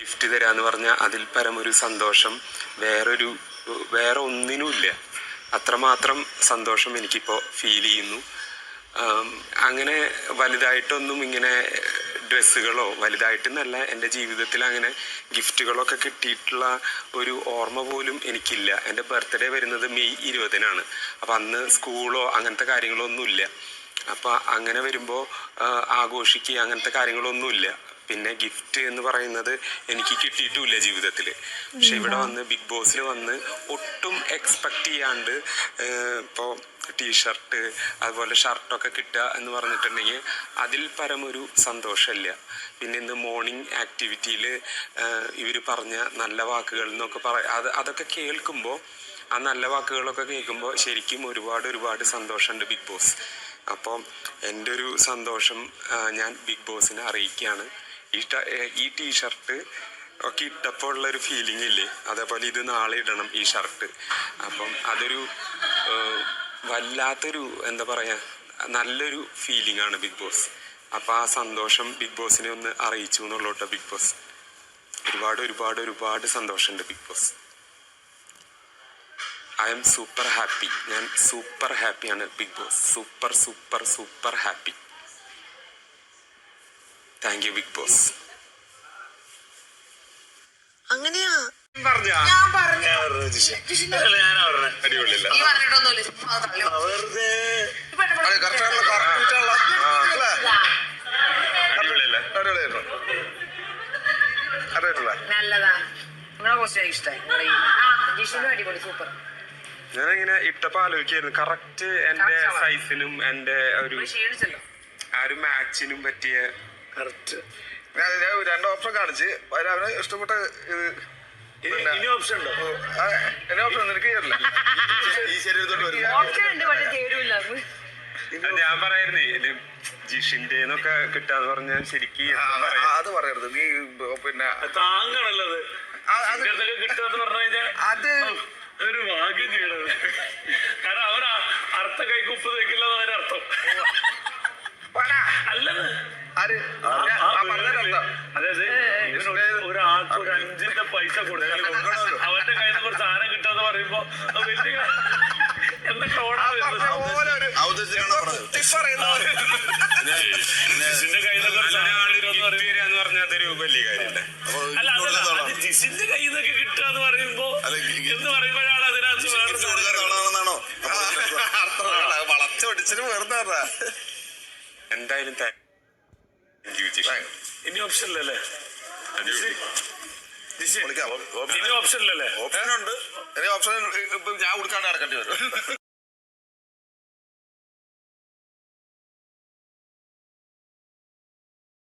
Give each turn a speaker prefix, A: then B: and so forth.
A: Gift തരാന്ന് പറഞ്ഞാൽ അതിൽ പരം ഒരു സന്തോഷം. വേറൊരു വേറെ ഒന്നിനുമില്ല. അത്രമാത്രം സന്തോഷം എനിക്കിപ്പോൾ ഫീൽ ചെയ്യുന്നു. അങ്ങനെ വലുതായിട്ടൊന്നും ഇങ്ങനെ ഡ്രസ്സുകളോ വലുതായിട്ടെന്നല്ല എന്റെ ജീവിതത്തിൽ അങ്ങനെ ഗിഫ്റ്റുകളൊക്കെ കിട്ടിയിട്ടുള്ള ഒരു ഓർമ്മ പോലും എനിക്കില്ല. എന്റെ ബർത്ത്ഡേ വരുന്നത് മെയ് ഇരുപതിനാണ്. അപ്പം അന്ന് സ്കൂളോ അങ്ങനത്തെ കാര്യങ്ങളോ ഒന്നുമില്ല അപ്പോൾ അങ്ങനെ വരുമ്പോൾ ആഘോഷിക്കുക അങ്ങനത്തെ കാര്യങ്ങളൊന്നുമില്ല. പിന്നെ ഗിഫ്റ്റ് എന്ന് പറയുന്നത് എനിക്ക് കിട്ടിയിട്ടുമില്ല ജീവിതത്തിൽ പക്ഷെ ഇവിടെ വന്ന് ബിഗ് ബോസിൽ വന്ന് ഒട്ടും എക്സ്പെക്ട് ചെയ്യാണ്ട് ഇപ്പോൾ ടീഷർട്ട് അതുപോലെ ഷർട്ടൊക്കെ കിട്ടുക എന്ന് പറഞ്ഞിട്ടുണ്ടെങ്കിൽ അതിൽ പരമൊരു സന്തോഷമില്ല. പിന്നെ ഇന്ന് മോർണിംഗ് ആക്ടിവിറ്റിയിൽ ഇവർ പറഞ്ഞ നല്ല വാക്കുകൾ എന്നൊക്കെ പറ അത് അതൊക്കെ കേൾക്കുമ്പോൾ ആ നല്ല വാക്കുകളൊക്കെ കേൾക്കുമ്പോൾ ശരിക്കും ഒരുപാട് ഒരുപാട് സന്തോഷമുണ്ട് ബിഗ് ബോസ് അപ്പം എന്റെ ഒരു സന്തോഷം ഞാൻ ബിഗ് ബോസിനെ അറിയിക്കുകയാണ്. ഈ ഈ ടീ ഷർട്ട് ഒക്കെ ഇട്ടപ്പോൾ ഉള്ളൊരു ഫീലിംഗ് ഇല്ലേ? അതേപോലെ ഇത് നാളെ ഇടണം ഈ ഷർട്ട് അപ്പം അതൊരു വല്ലാത്തൊരു എന്താ പറയുക നല്ലൊരു ഫീലിംഗ് ആണ് ബിഗ് ബോസ് അപ്പം ആ സന്തോഷം ബിഗ് ബോസിനെ ഒന്ന് അറിയിച്ചു എന്നുള്ളൂട്ടോ ബിഗ് ബോസ് ഒരുപാട് ഒരുപാട് ഒരുപാട് സന്തോഷമുണ്ട് big boss I am super happy ഞാൻ സൂപ്പർ ഹാപ്പിയാണ് big boss super super super happy thank you big boss
B: അങ്ങനെയാ? ഞാൻ പറഞ്ഞു?
C: ഞാനാ പറഞ്ഞെ.
A: അടിപൊളിയല്ല?
B: നീ പറഞ്ഞിട്ടൊന്നുമില്ല ചുമ്മാ തള്ളി.
C: വെറുതെ.
B: ഇപ്പൊ ഇവിടെ
D: അതെ, correct ആണല്ലോ, correct ആണല്ലോ. ആ, അല്ലേ?
A: അടിപൊളിയല്ല?
D: അടിപൊളിയായിരുന്നു. അറിയത്തില്ലേ?
B: നല്ലതാ. നിങ്ങളെ ക്വസ്റ്റ്യൻ ഇഷ്ടമായി നിങ്ങളെ ഈ- ആ ജിഷിനും അടിപൊളി സൂപ്പർ
A: ഞാനിങ്ങനെ ഇട്ടപ്പോ ആലോചിക്കായിരുന്നു. കറക്റ്റ് എന്റെ
B: Correct ആണ്.
A: സൈസിനും എന്റെ ഒരു
B: ക്ഷീണിച്ചല്ലോ.
A: ആ ഒരു മാച്ചിനും പറ്റിയ
C: കറക്റ്റ്
D: ഞാൻ രണ്ട് ഓപ്ഷൻ കാണിച്ച്. അതിൽ അവന് ഇഷ്ടപ്പെട്ട ഇത്
C: ഇനി ഓപ്ഷൻ ഉണ്ടോ?
D: ഓപ്ഷൻ നിനക്ക് ഈ ശരീരത്തോട്ട് വരുന്ന
B: ഓപ്ഷൻ ഉണ്ട് പക്ഷെ ചേരൂല
A: ഞാൻ പറയായിരുന്നേ ജിഷിന്റെ എന്നൊക്കെ കിട്ടാന്ന് പറഞ്ഞാൽ ശരിക്കും?
D: അത് പറയരുത്. നീ പിന്നെ
C: താങ്ങണല്ലത്
D: ആ, അത്
C: ഇങ്ങനത്തൊക്കെ പറഞ്ഞു കഴിഞ്ഞാൽ
D: അത്
C: ഒരു ഭാഗ്യം ചെയ്യണത്. കാരണം അവർ അർത്ഥ കൈക്കുപ്പ് തേക്കില്ല
D: ആര്?
C: അതായത് ഒരു- ഒരാൾക്ക് ഒരു അഞ്ചിന്റെ പൈസ കൊടുക്കാൻ അവന്റെ കയ്യിൽ നിന്ന് കുറച്ച് സാധനം പറയുമ്പോ വലിയ എന്നിട്ട്. ജിസിന്റെ കയ്യിൽ നിന്ന്
A: പറഞ്ഞാൽ അതൊരു വലിയ കാര്യമല്ലേ.
C: അല്ല അത് ജിസിന്റെ കയ്യിൽ നിന്നൊക്കെ കിട്ടുക എന്ന് പറയുമ്പോ എന്ന് പറയുമ്പോഴാണ് അതിനകത്ത് വേറെ സാധനം.
D: വളച്ചൊടിച്ചിട്ട് വെറുതെ
A: എന്തായാലും
C: ഇനി ഓപ്ഷൻ ഇല്ലല്ലേ. ഇനി ഓപ്ഷൻ ഇല്ലല്ലേ
D: ഓപ്ഷൻ ഉണ്ട്. ഓപ്ഷൻ ഞാൻ കൊടുക്കാണ്ട് നടക്കേണ്ടി വരും.